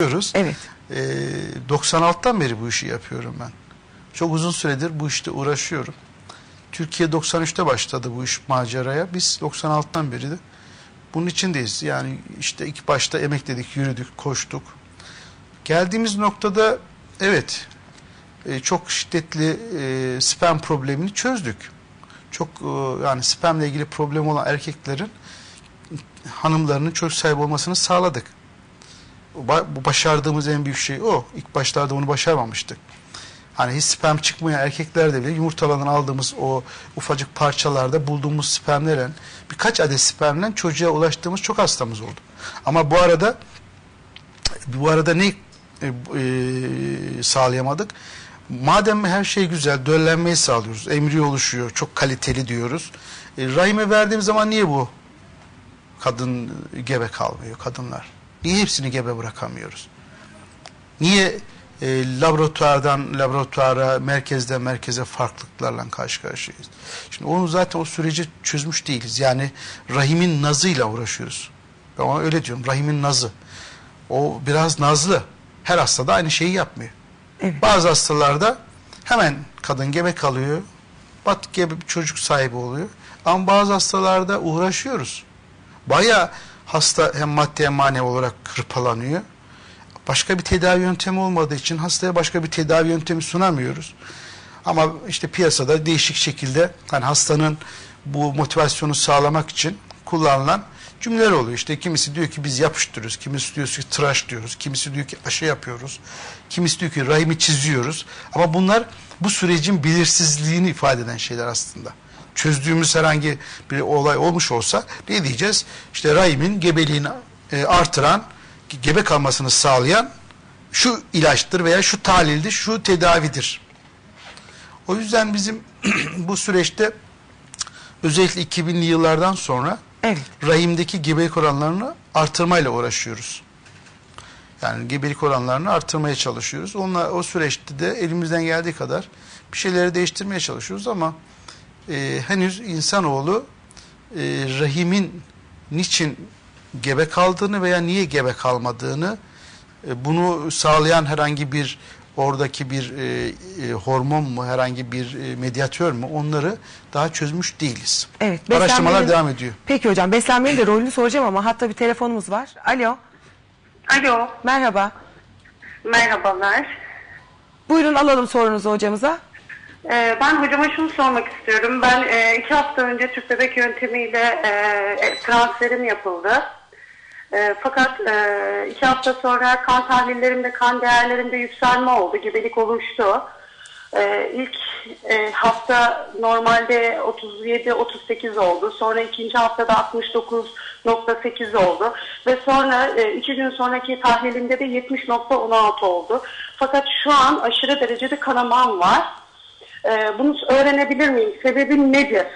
yapıyoruz. Evet. Ee, 96'tan beri bu işi yapıyorum ben. Çok uzun süredir bu işte uğraşıyorum. Türkiye 93'te başladı bu iş maceraya. Biz 96'tan beri de bunun içindeyiz. Yani işte ilk başta emekledik, yürüdük, koştuk. Geldiğimiz noktada evet e, çok şiddetli e, sperm problemini çözdük. Çok e, yani spermle ilgili problem olan erkeklerin hanımlarının çocuk sahibi olmasını sağladık. Başardığımız en büyük şey o. İlk başlarda onu başarmamıştık. Hani hiç sperm çıkmayan erkeklerde bile yumurtalardan aldığımız o ufacık parçalarda bulduğumuz spermlerle birkaç adet spermle çocuğa ulaştığımız çok hastamız oldu. Ama bu arada bu arada ne e, e, sağlayamadık? Madem her şey güzel, döllenmeyi sağlıyoruz, embriyo oluşuyor, çok kaliteli diyoruz. E, rahime verdiğim zaman niye bu kadın gebe kalmıyor, kadınlar? Niye hepsini gebe bırakamıyoruz? Niye e, laboratuvardan laboratuvara, merkezden merkeze farklılıklarla karşı karşıyayız? Şimdi onu zaten o süreci çözmüş değiliz. Yani rahimin nazıyla uğraşıyoruz. Ben ona öyle diyorum, rahimin nazı. O biraz nazlı. Her hastada aynı şeyi yapmıyor. Evet. Bazı hastalarda hemen kadın gebe kalıyor. Bat gebe bir çocuk sahibi oluyor. Ama bazı hastalarda uğraşıyoruz. Baya hasta hem maddi hem manevi olarak hırpalanıyor. Başka bir tedavi yöntemi olmadığı için hastaya başka bir tedavi yöntemi sunamıyoruz. Ama işte piyasada değişik şekilde hani hastanın bu motivasyonu sağlamak için kullanılan cümleler oluyor. İşte kimisi diyor ki biz yapıştırıyoruz, kimisi diyor ki tıraş diyoruz, kimisi diyor ki aşı yapıyoruz, kimisi diyor ki rahimi çiziyoruz. Ama bunlar bu sürecin belirsizliğini ifade eden şeyler aslında. Çözdüğümüz herhangi bir olay olmuş olsa ne diyeceğiz? İşte rahimin gebeliğini e, artıran, gebe kalmasını sağlayan şu ilaçtır veya şu tahlildir, şu tedavidir. O yüzden bizim bu süreçte özellikle 2000'li yıllardan sonra Evet. rahimdeki gebelik oranlarını artırmayla uğraşıyoruz. Yani gebelik oranlarını artırmaya çalışıyoruz. Onunla o süreçte de elimizden geldiği kadar bir şeyleri değiştirmeye çalışıyoruz ama e, henüz insanoğlu e, rahimin niçin gebe kaldığını veya niye gebe kalmadığını e, bunu sağlayan herhangi bir oradaki bir e, e, hormon mu herhangi bir e, medyatör mü onları daha çözmüş değiliz. Evet. Araştırmalar devam ediyor. Peki hocam beslenmenin de rolünü soracağım ama hatta bir telefonumuz var. Alo. Alo, Merhaba. merhabalar. Buyurun alalım sorunuzu hocamıza. Ee, ben hocama şunu sormak istiyorum. Ben e, iki hafta önce tüp bebek yöntemiyle e, e, transferim yapıldı. Fakat iki hafta sonra kan tahlillerimde, kan değerlerimde yükselme oldu. Gebelik oluştu. İlk hafta normalde 37-38 oldu. Sonra ikinci haftada 69.8 oldu. Ve sonra iki gün sonraki tahlilimde de 70.16 oldu. Fakat şu an aşırı derecede kanamam var. E, bunu öğrenebilir miyim? Sebebi nedir?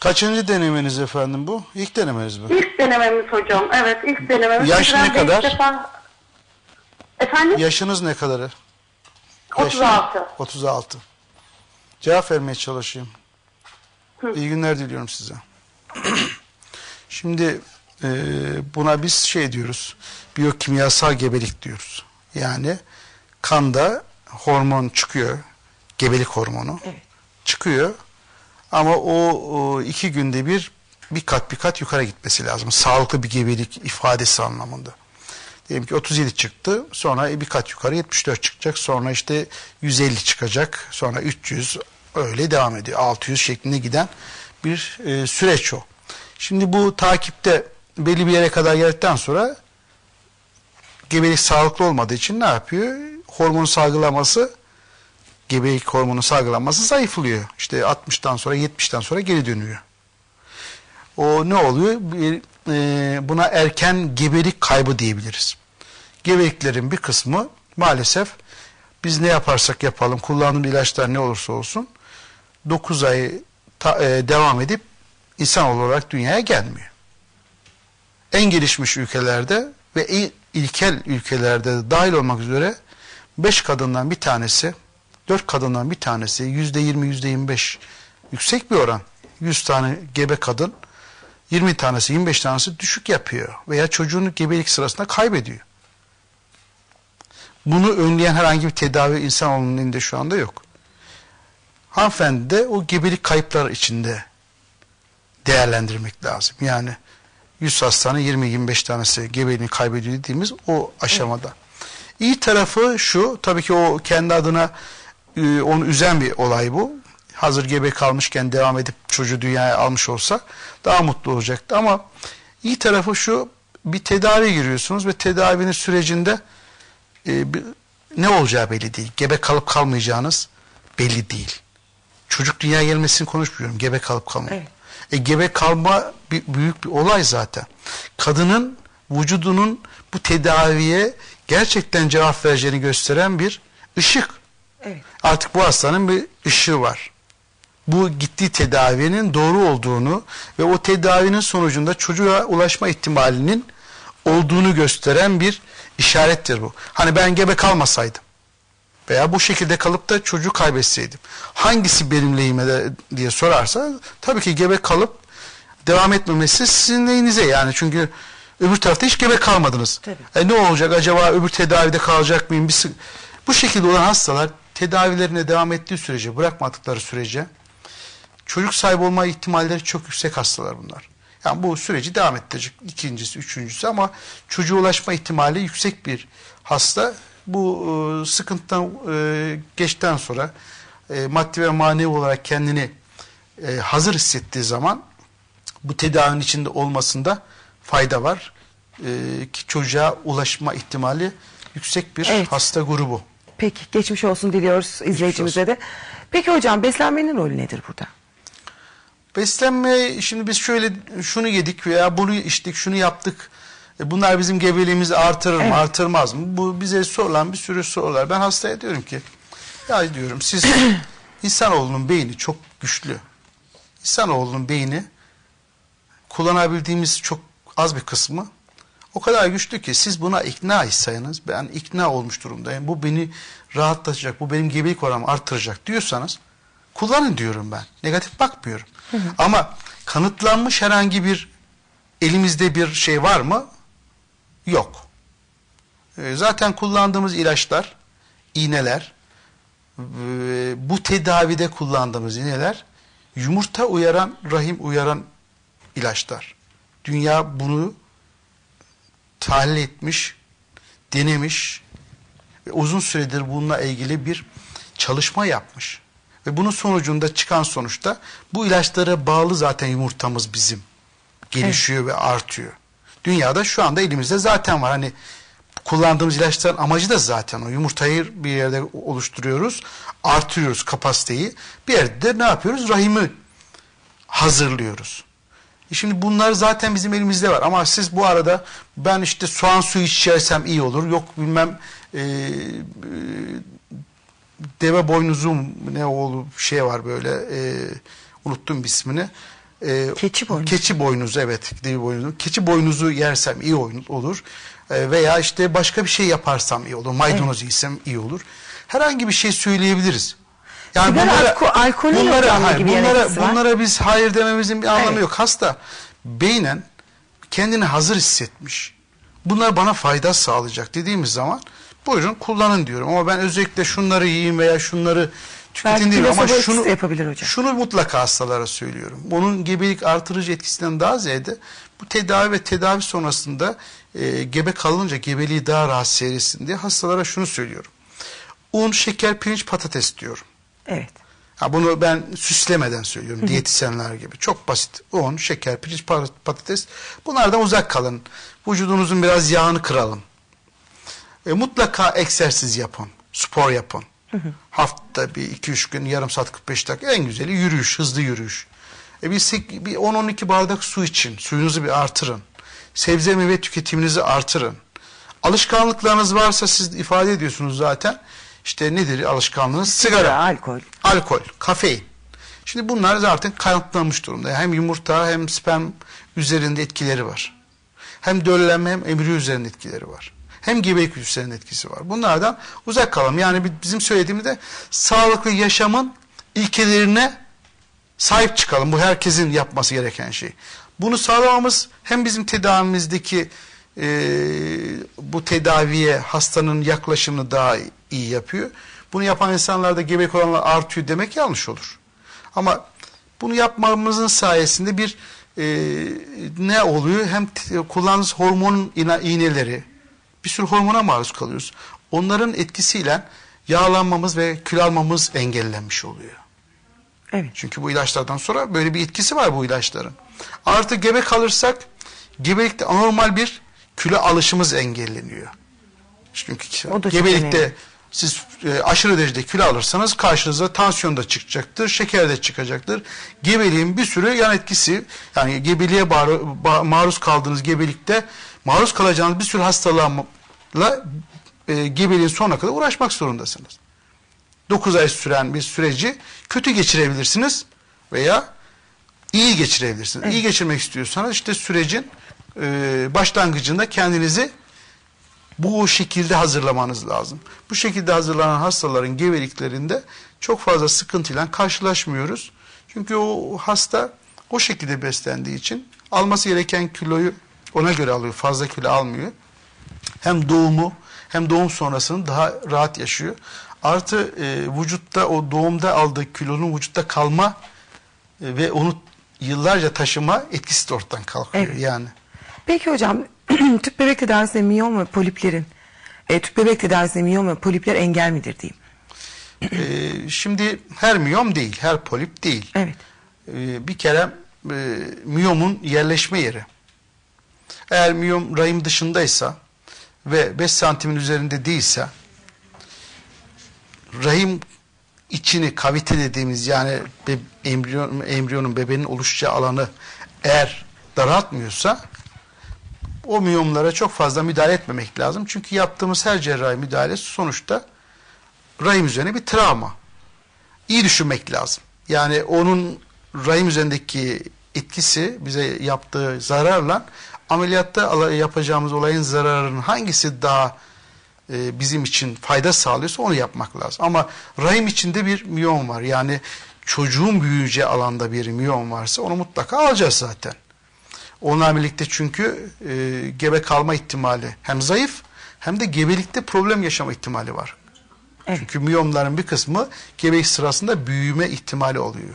Kaçıncı denemeniz efendim bu? İlk denemeniz mi? İlk denememiz hocam. Evet ilk denememiz. Yaş ne kadar? defa- Efendim? Yaşınız ne kadarı? 36. 36. Cevap vermeye çalışayım. İyi günler diliyorum size. Şimdi e, buna biz şey diyoruz. Biyokimyasal gebelik diyoruz. Yani kanda hormon çıkıyor. Gebelik hormonu. Evet. Çıkıyor. Ama o, o iki günde bir bir kat bir kat yukarı gitmesi lazım. Sağlıklı bir gebelik ifadesi anlamında. Diyelim ki 37 çıktı. Sonra bir kat yukarı 74 çıkacak. Sonra işte 150 çıkacak. Sonra 300 öyle devam ediyor. 600 şeklinde giden bir e, süreç o. Şimdi bu takipte belli bir yere kadar geldikten sonra gebelik sağlıklı olmadığı için ne yapıyor? Hormonu salgılaması gebelik hormonu salgılanması zayıflıyor. İşte 60'tan sonra 70'ten sonra geri dönüyor. O ne oluyor? Bir, e, buna erken gebelik kaybı diyebiliriz. Gebeliklerin bir kısmı maalesef biz ne yaparsak yapalım, kullandığımız ilaçlar ne olursa olsun 9 ay ta- e, devam edip insan olarak dünyaya gelmiyor. En gelişmiş ülkelerde ve ilkel ülkelerde de dahil olmak üzere 5 kadından bir tanesi, 4 kadından bir tanesi %20, %25 yüksek bir oran. 100 tane gebe kadın 20 tanesi 25 tanesi düşük yapıyor veya çocuğunu gebelik sırasında kaybediyor. Bunu önleyen herhangi bir tedavi insanoğlunun elinde şu anda yok. Hanımefendi de o gebelik kayıpları içinde değerlendirmek lazım. Yani 100 hastanın 20-25 tanesi gebeliğini kaybediyor dediğimiz o aşamada. İyi tarafı şu, tabii ki o kendi adına e, onu üzen bir olay bu. Hazır gebe kalmışken devam edip çocuğu dünyaya almış olsa daha mutlu olacaktı. Ama iyi tarafı şu, bir tedavi giriyorsunuz ve tedavinin sürecinde e, bir- ne olacağı belli değil. Gebe kalıp kalmayacağınız belli değil. Çocuk dünyaya gelmesini konuşmuyorum. Gebe kalıp kalma. Evet. E, gebe kalma bir, büyük bir olay zaten. Kadının vücudunun bu tedaviye gerçekten cevap vereceğini gösteren bir ışık. Evet. Artık bu hastanın bir ışığı var. Bu gittiği tedavinin doğru olduğunu ve o tedavinin sonucunda çocuğa ulaşma ihtimalinin olduğunu gösteren bir işarettir bu. Hani ben gebe kalmasaydım veya bu şekilde kalıp da çocuğu kaybetseydim hangisi benim lehime diye sorarsa tabii ki gebe kalıp devam etmemesi sizin lehinize yani çünkü öbür tarafta hiç gebe kalmadınız. Tabii. E ne olacak acaba öbür tedavide kalacak mıyım? Bir bu şekilde olan hastalar tedavilerine devam ettiği sürece bırakmadıkları sürece çocuk sahibi olma ihtimalleri çok yüksek hastalar bunlar. Yani bu süreci devam ettirecek ikincisi, üçüncüsü ama çocuğa ulaşma ihtimali yüksek bir hasta. Bu e, sıkıntıdan e, geçten sonra e, maddi ve manevi olarak kendini e, hazır hissettiği zaman bu tedavinin içinde olmasında fayda var. E, ki çocuğa ulaşma ihtimali yüksek bir Evet. hasta grubu. Peki geçmiş olsun diliyoruz izleyicimize de. Peki hocam beslenmenin rolü nedir burada? Beslenme şimdi biz şöyle şunu yedik veya bunu içtik şunu yaptık. E, Bunlar bizim gebeliğimizi artırır mı Evet. artırmaz mı? Bu bize sorulan bir sürü sorular. Ben hastaya diyorum ki ya diyorum siz insanoğlunun beyni çok güçlü. İnsanoğlunun beyni kullanabildiğimiz çok az bir kısmı o kadar güçlü ki siz buna ikna etseydiniz ben ikna olmuş durumdayım. Bu beni rahatlatacak, bu benim gebelik oranımı artıracak diyorsanız kullanın diyorum ben. Negatif bakmıyorum. Ama kanıtlanmış herhangi bir elimizde bir şey var mı? Yok. E, Zaten kullandığımız ilaçlar, iğneler, e, bu tedavide kullandığımız iğneler yumurta uyaran, rahim uyaran ilaçlar. Dünya bunu tahlil etmiş, denemiş ve uzun süredir bununla ilgili bir çalışma yapmış. Ve bunun sonucunda çıkan sonuçta bu ilaçlara bağlı zaten yumurtamız bizim gelişiyor ve artıyor. Dünyada şu anda elimizde zaten var. Hani kullandığımız ilaçların amacı da zaten o. Yumurtayı bir yerde oluşturuyoruz, artırıyoruz kapasiteyi. Bir yerde de ne yapıyoruz? Rahimi hazırlıyoruz. E Şimdi bunlar zaten bizim elimizde var ama siz bu arada ben işte soğan suyu içersem iyi olur. Yok bilmem e, e, deve boynuzu mu, ne oğlu şey var böyle e, unuttum ismini. E, Keçi boynuzu. Keçi boynuzu evet deve boynuzu. Keçi boynuzu yersem iyi olur. E, veya işte başka bir şey yaparsam iyi olur. Maydanoz yesem iyi olur. Herhangi bir şey söyleyebiliriz. Yani Sigara bunlara, alko- alkolün bunlara, hayır, gibi bunlara, var. bunlara biz hayır dememizin bir anlamı Evet. yok. Hasta beynen kendini hazır hissetmiş. Bunlar bana fayda sağlayacak dediğimiz zaman buyurun kullanın diyorum. Ama ben özellikle şunları yiyin veya şunları tüketin değil ama şunu yapabilir hocam. şunu mutlaka hastalara söylüyorum. Onun gebelik artırıcı etkisinden daha ziyade bu tedavi ve tedavi sonrasında e, gebe kalınca gebeliği daha rahat seyretsin diye hastalara şunu söylüyorum. Un, şeker, pirinç, patates diyorum. Evet. Ha bunu ben süslemeden söylüyorum diyetisyenler gibi. Çok basit. Un, şeker, pirinç, pa- patates. Bunlardan uzak kalın. Vücudunuzun biraz yağını kıralım. E, mutlaka egzersiz yapın. Spor yapın. Haftada bir iki üç gün yarım saat 45 dakika en güzeli yürüyüş, hızlı yürüyüş. E, bir, bir 10-12 bardak su için. Suyunuzu bir artırın. Sebze meyve tüketiminizi artırın. Alışkanlıklarınız varsa siz ifade ediyorsunuz zaten. İşte nedir alışkanlığınız? Sigara alkol. alkol, kafein. Şimdi bunlar zaten kanıtlanmış durumda. Hem yumurta hem sperm üzerinde etkileri var. Hem döllenme hem embriyo üzerinde etkileri var. Hem gebelik üzerinde etkisi var. Bunlardan uzak kalalım. Yani bi- bizim söylediğimizde sağlıklı yaşamın ilkelerine sahip çıkalım. Bu herkesin yapması gereken şey. Bunu sağlamamız hem bizim tedavimizdeki e, bu tedaviye hastanın yaklaşımını daha iyi yapıyor. Bunu yapan insanlarda gebelik oranları artıyor demek yanlış olur. Ama bunu yapmamızın sayesinde bir e, ne oluyor? Hem kullandığımız hormon iğneleri, bir sürü hormona maruz kalıyoruz. Onların etkisiyle yağlanmamız ve kilo almamız engellenmiş oluyor. Evet. Çünkü bu ilaçlardan sonra böyle bir etkisi var bu ilaçların. Artı gebe kalırsak gebelikte anormal bir kilo alışımız engelleniyor. Çünkü gebelikte önemli. siz e, aşırı derecede kilo alırsanız karşınıza tansiyon da çıkacaktır, şeker de çıkacaktır. Gebeliğin bir sürü yan etkisi yani gebeliğe maruz kaldığınız gebelikte maruz kalacağınız bir sürü hastalığa e, gebeliğin sonuna kadar uğraşmak zorundasınız. 9 ay süren bir süreci kötü geçirebilirsiniz veya iyi geçirebilirsiniz. İyi geçirmek istiyorsanız işte sürecin e, başlangıcında kendinizi bu şekilde hazırlamanız lazım. Bu şekilde hazırlanan hastaların gebeliklerinde çok fazla sıkıntıyla karşılaşmıyoruz. Çünkü o hasta o şekilde beslendiği için alması gereken kiloyu ona göre alıyor. Fazla kilo almıyor hem doğumu hem doğum sonrasını daha rahat yaşıyor. Artı e, vücutta o doğumda aldığı kilonun vücutta kalma e, ve onu yıllarca taşıma etkisi de ortadan kalkıyor Evet. yani. Peki hocam tüp bebek tedavisinde miyom ve poliplerin e, tüp bebek tedavisinde miyom ve polipler engel midir diyeyim? E, şimdi her miyom değil, her polip değil. Evet. E, bir kere e, miyomun yerleşme yeri. Eğer miyom rahim dışındaysa ve 5 santimin üzerinde değilse rahim içini kavite dediğimiz yani be, embriyon, embriyonun bebeğin oluşacağı alanı eğer daraltmıyorsa o miyomlara çok fazla müdahale etmemek lazım. Çünkü yaptığımız her cerrahi müdahale sonuçta rahim üzerine bir travma. İyi düşünmek lazım. Yani onun rahim üzerindeki etkisi bize yaptığı zararla ameliyatta yapacağımız olayın zararının hangisi daha e, bizim için fayda sağlıyorsa onu yapmak lazım. Ama rahim içinde bir miyom var. Yani çocuğun büyüyeceği alanda bir miyom varsa onu mutlaka alacağız zaten. Onunla birlikte çünkü e, gebe kalma ihtimali hem zayıf hem de gebelikte problem yaşama ihtimali var. Evet. Çünkü miyomların bir kısmı gebelik sırasında büyüme ihtimali oluyor.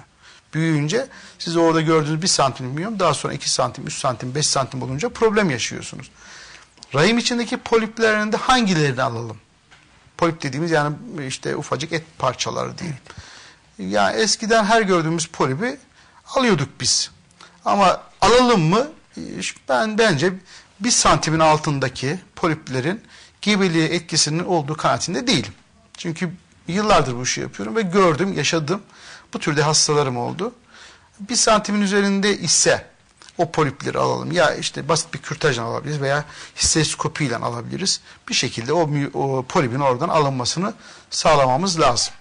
Büyüyünce siz orada gördüğünüz bir santim miyom daha sonra 2 santim, 3 santim, 5 santim olunca problem yaşıyorsunuz. Rahim içindeki poliplerin de hangilerini alalım? Polip dediğimiz yani işte ufacık et parçaları diyelim. Yani eskiden her gördüğümüz polipi alıyorduk biz. Ama alalım mı? Ben bence bir santimin altındaki poliplerin gebeliğe etkisinin olduğu kanaatinde değilim. Çünkü yıllardır bu işi yapıyorum ve gördüm, yaşadım. Bu türde hastalarım oldu. Bir santimin üzerinde ise o polipleri alalım. Ya işte basit bir kürtajla alabiliriz veya histeroskopiyle alabiliriz. Bir şekilde o, o polipin oradan alınmasını sağlamamız lazım.